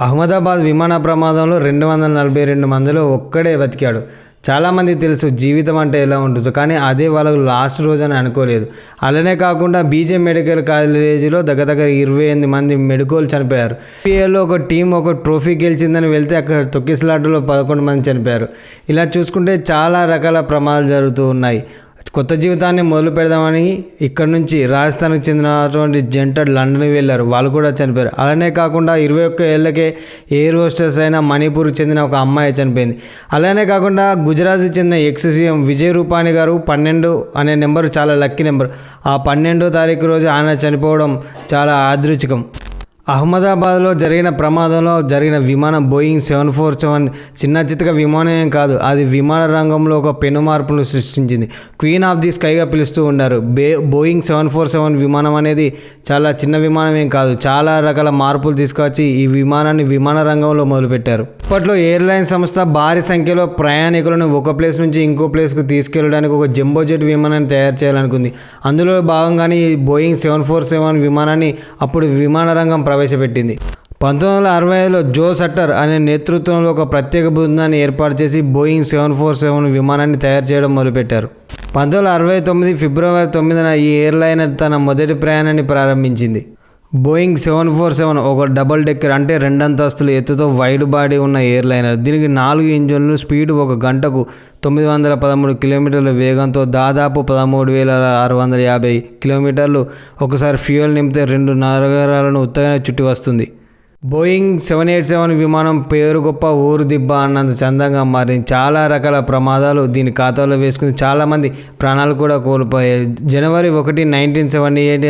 అహ్మదాబాద్ విమాన ప్రమాదంలో రెండు వందల నలభై రెండు మందిలో ఒక్కడే బతికాడు. చాలామంది తెలుసు జీవితం అంటే ఎలా ఉంటుందో కానీ అదే వాళ్ళకు లాస్ట్ రోజు అని అనుకోలేదు. అలానే కాకుండా బీజే మెడికల్ కాలేజీలో దగ్గర దగ్గర ఇరవై ఎనిమిది మంది మెడికోలు చనిపోయారు. పిఎల్లో ఒక టీం ఒక ట్రోఫీ గెలిచిందని వెళ్తే అక్కడ తొక్కిసలాటలో పదకొండు మంది చనిపోయారు. ఇలా చూసుకుంటే చాలా రకాల ప్రమాదాలు జరుగుతూ ఉన్నాయి. కొత్త జీవితాన్ని మొదలు పెడదామని ఇక్కడ నుంచి రాజస్థాన్కి చెందినటువంటి జంట లండన్కి వెళ్ళారు. వాళ్ళు కూడా చనిపోయారు. అలానే కాకుండా ఇరవై ఒక్క ఏళ్ళకే ఎయిర్ హోస్టెస్ అయిన మణిపూర్కి చెందిన ఒక అమ్మాయి చనిపోయింది. అలానే కాకుండా గుజరాత్కి చెందిన ఎక్స్ సీఎం విజయ్ రూపాణి గారు పన్నెండు అనే నెంబర్ చాలా లక్కీ నెంబర్. ఆ పన్నెండో తారీఖు రోజు ఆయన చనిపోవడం చాలా ఆదృచికం అహ్మదాబాద్లో జరిగిన ప్రమాదంలో జరిగిన విమానం బోయింగ్ సెవెన్ ఫోర్ సెవెన్ చిన్న చితక విమానం ఏం కాదు అది విమాన రంగంలో ఒక పెను మార్పును సృష్టించింది. క్వీన్ ఆఫ్ ది స్కైగా పిలుస్తూ ఉంటారు బే బోయింగ్ సెవెన్ ఫోర్ సెవెన్ విమానం అనేది చాలా చిన్న విమానం ఏం కాదు చాలా రకాల మార్పులు తీసుకొచ్చి ఈ విమానాన్ని విమాన రంగంలో మొదలుపెట్టారు. అప్పట్లో ఎయిర్లైన్ సంస్థ భారీ సంఖ్యలో ప్రయాణికులను ఒక ప్లేస్ నుంచి ఇంకో ప్లేస్కు తీసుకెళ్ళడానికి ఒక జంబో జెట్ విమానాన్ని తయారు చేయాలనుకుంది. అందులో భాగంగానే ఈ బోయింగ్ సెవెన్ ఫోర్ సెవెన్ విమానాన్ని అప్పుడు విమాన రంగం ప్రవేశపెట్టింది. పంతొమ్మిది వందల అరవై ఐదులో జో సట్టర్ అనే నేతృత్వంలో ఒక ప్రత్యేక బృందాన్ని ఏర్పాటు చేసి బోయింగ్ సెవెన్ ఫోర్ సెవెన్ విమానాన్ని తయారు చేయడం మొదలుపెట్టారు. పంతొమ్మిది వందల అరవై తొమ్మిది ఫిబ్రవరి తొమ్మిదిన ఈ ఎయిర్లైన్ తన మొదటి ప్రయాణాన్ని ప్రారంభించింది. బోయింగ్ సెవెన్ ఫోర్ సెవెన్ ఒక డబల్ డెక్కర్ అంటే రెండంతస్తుల ఎత్తుతో వైడ్ బాడీ ఉన్న ఎయిర్లైనర్. దీనికి నాలుగు ఇంజన్లు స్పీడ్ ఒక గంటకు తొమ్మిది వందల పదమూడు కిలోమీటర్ల వేగంతో దాదాపు పదమూడు వేల ఆరు వందల యాభై కిలోమీటర్లు. ఒకసారి ఫ్యూయల్ నింపితే రెండు నగరాలను ఉత్తగానే చుట్టి వస్తుంది. బోయింగ్ సెవెన్ ఎయిట్ సెవెన్ విమానం పేరు గొప్ప ఊరు దిబ్బ అన్నంత చందంగా మారింది. చాలా రకాల ప్రమాదాలు దీని ఖాతాలో వేసుకుని చాలామంది ప్రాణాలు కూడా కోల్పోయాయి. జనవరి ఒకటి నైన్టీన్ సెవెంటీ ఎయిట్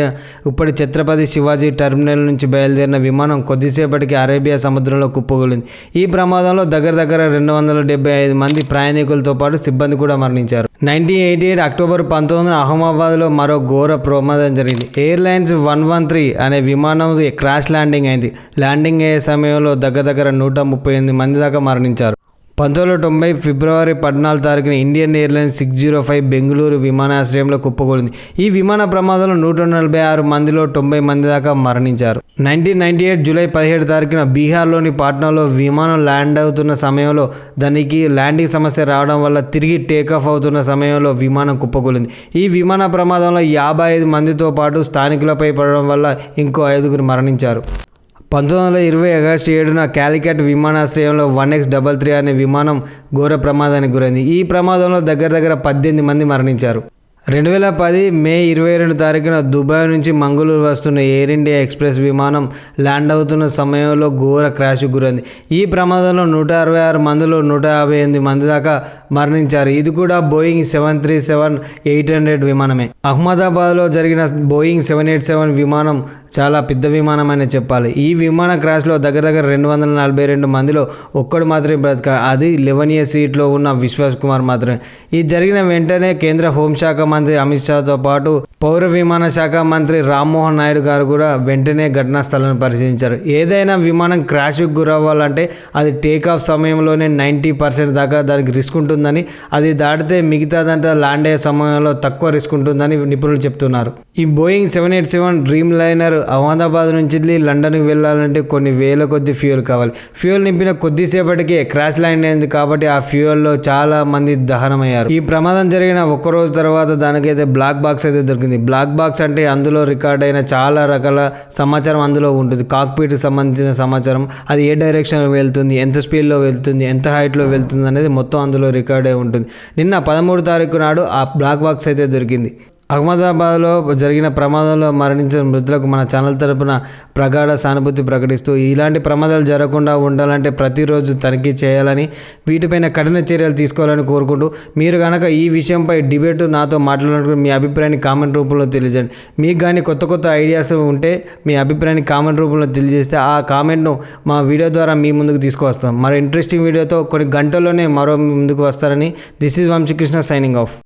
ఇప్పటి ఛత్రపతి శివాజీ టెర్మినల్ నుంచి బయలుదేరిన విమానం కొద్దిసేపటికి అరేబియా సముద్రంలో కుప్పగొలింది ఈ ప్రమాదంలో దగ్గర దగ్గర రెండు వందల డెబ్బై ఐదు మంది ప్రయాణికులతో పాటు సిబ్బంది కూడా మరణించారు. నైన్టీన్ ఎయిటీ ఎయిట్ అక్టోబర్ పంతొమ్మిదిన అహ్మదాబాద్లో మరో ఘోర ప్రమాదం జరిగింది. ఎయిర్లైన్స్ వన్ వన్ త్రీ అనే విమానం క్రాష్ ల్యాండింగ్ అయింది. ల్యాండింగ్ అయ్యే సమయంలో దగ్గర దగ్గర నూట ముప్పై ఎనిమిది మంది దాకా మరణించారు. పంతొమ్మిది వందల తొంభై ఫిబ్రవరి పద్నాలుగు తారీఖున Indian Airlines six zero five Bengaluru విమానాశ్రయంలో కుప్పకూలింది. ఈ విమాన ప్రమాదంలో నూట నలభై ఆరు మందిలో తొంభై మంది దాకా మరణించారు. నైన్టీన్ నైన్టీ ఎయిట్ జూలై పదిహేడు తారీఖున బీహార్లోని పాట్నాలో విమానం ల్యాండ్ అవుతున్న సమయంలో దానికి ల్యాండింగ్ సమస్య రావడం వల్ల తిరిగి టేకాఫ్ అవుతున్న సమయంలో విమానం కుప్పకూలింది. ఈ విమాన ప్రమాదంలో యాభై ఐదు మందితో పాటు స్థానికులపై పడడం వల్ల ఇంకో ఐదుగురు మరణించారు. పంతొమ్మిది వందల ఇరవై ఆగస్టు ఏడున క్యాలికట్ విమానాశ్రయంలో వన్ ఎక్స్ డబల్ త్రీ అనే విమానం ఘోర ప్రమాదానికి గురైంది. ఈ ప్రమాదంలో దగ్గర దగ్గర పద్దెనిమిది మంది మరణించారు. రెండు వేల పది మే ఇరవై రెండు తారీఖున దుబాయ్ నుంచి మంగళూరు వస్తున్న ఎయిర్ ఇండియా ఎక్స్ప్రెస్ విమానం ల్యాండ్ అవుతున్న సమయంలో ఘోర క్రాష్ గురైంది. ఈ ప్రమాదంలో నూట అరవై ఆరు మందిలో నూట యాభై ఎనిమిది మంది దాకా మరణించారు. ఇది కూడా Boeing seven three seven eight hundred విమానమే. అహ్మదాబాద్లో జరిగిన బోయింగ్ సెవెన్ ఎయిట్ సెవెన్ విమానం చాలా పెద్ద విమానం అనే చెప్పాలి. ఈ విమాన క్రాష్లో దగ్గర దగ్గర రెండు వందల నలభై రెండు మందిలో ఒక్కడు మాత్రమే బ్రతక అది లెవెన్ ఇయర్ సీట్లో ఉన్న విశ్వాస్ కుమార్ మాత్రమే. ఇది జరిగిన వెంటనే కేంద్ర హోంశాఖ మంత్రి అమిత్ షాతో పాటు పౌర విమాన శాఖ మంత్రి రామ్మోహన్ నాయుడు గారు కూడా వెంటనే ఘటనా స్థలాన్ని పరిశీలించారు. ఏదైనా విమానం క్రాష్కి గురవ్వాలంటే అది టేక్ ఆఫ్ సమయంలోనే నైంటీ పర్సెంట్ దాకా దానికి రిస్క్ ఉంటుందని అది దాటితే మిగతాదంతా ల్యాండ్ అయ్యే సమయంలో తక్కువ రిస్క్ ఉంటుందని నిపుణులు చెప్తున్నారు. ఈ Boeing seven eight seven dreamliner Ahmedabad నుంచి లండన్కి వెళ్ళాలంటే కొన్ని వేల కొద్ది ఫ్యూయల్ కావాలి. ఫ్యూయల్ నింపిన కొద్దిసేపటికే క్రాష్ ల్యాండ్ అయింది కాబట్టి ఆ ఫ్యూయల్లో చాలా మంది దహనమయ్యారు. ఈ ప్రమాదం జరిగిన ఒక్క రోజు తర్వాత దానికైతే బ్లాక్ బాక్స్ అయితే దొరికింది. బ్లాక్ బాక్స్ అంటే అందులో రికార్డ్ అయిన చాలా రకాల సమాచారం అందులో ఉంటుంది. కాక్పీట్కి సంబంధించిన సమాచారం అది ఏ డైరెక్షన్లో వెళ్తుంది ఎంత స్పీడ్లో వెళ్తుంది ఎంత హైట్లో వెళ్తుంది అనేది మొత్తం అందులో రికార్డ్ అయి ఉంటుంది. నిన్న పదమూడు తారీఖు నాడు ఆ బ్లాక్ బాక్స్ అయితే దొరికింది. అహ్మదాబాద్లో జరిగిన ప్రమాదంలో మరణించిన మృతులకు మన ఛానల్ తరపున ప్రగాఢ సానుభూతి ప్రకటిస్తూ ఇలాంటి ప్రమాదాలు జరగకుండా ఉండాలంటే ప్రతిరోజు తనిఖీ చేయాలని వీటిపైన కఠిన చర్యలు తీసుకోవాలని కోరుకుంటూ మీరు కనుక ఈ విషయంపై డిబేట్ నాతో మాట్లాడాలంటే మీ అభిప్రాయాన్ని కామెంట్ రూపంలో తెలియజేయండి. మీకు కానీ కొత్త కొత్త ఐడియాస్ ఉంటే మీ అభిప్రాయాన్ని కామెంట్ రూపంలో తెలియజేస్తే ఆ కామెంట్ను మా వీడియో ద్వారా మీ ముందుకు తీసుకువస్తాం. మరో ఇంట్రెస్టింగ్ వీడియోతో కొన్ని గంటల్లోనే మరో ముందుకు వస్తారని this is Vamshikrishna signing off.